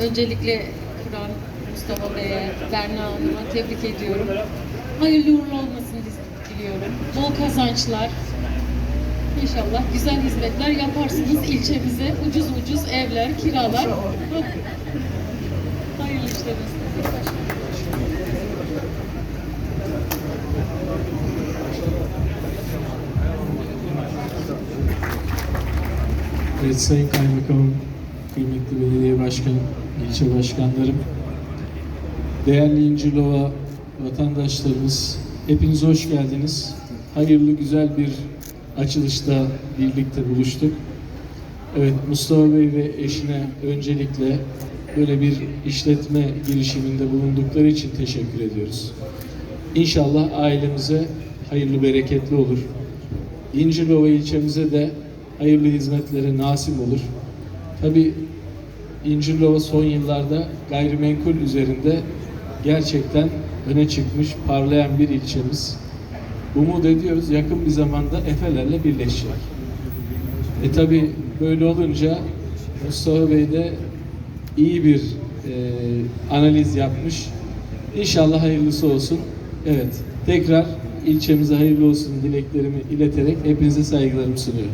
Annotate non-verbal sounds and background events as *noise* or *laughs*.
Öncelikle Kur'an, Mustafa Bey'e, Berna Hanım'a tebrik ediyorum. Hayırlı uğurlu olmasını diliyorum. Bol kazançlar. İnşallah güzel hizmetler yaparsınız ilçemize. Ucuz ucuz evler, kiralar. *laughs* Hayırlı işler olsun. Evet Sayın Kaymakamım, kıymetli belediye başkanım, ilçe başkanlarım, değerli İncirlova vatandaşlarımız, hepiniz hoş geldiniz. Hayırlı güzel bir açılışta birlikte buluştuk. Evet Mustafa Bey ve eşine öncelikle böyle bir işletme girişiminde bulundukları için teşekkür ediyoruz. İnşallah ailemize hayırlı bereketli olur. İncirlova ilçemize de hayırlı hizmetlere nasip olur. Tabi İncirlova son yıllarda gayrimenkul üzerinde gerçekten öne çıkmış, parlayan bir ilçemiz. Umut ediyoruz yakın bir zamanda Efeler'le birleşecek. E tabi böyle olunca Mustafa Bey de iyi bir e, analiz yapmış. İnşallah hayırlısı olsun. Evet, tekrar ilçemize hayırlı olsun dileklerimi ileterek hepinize saygılarımı sunuyorum.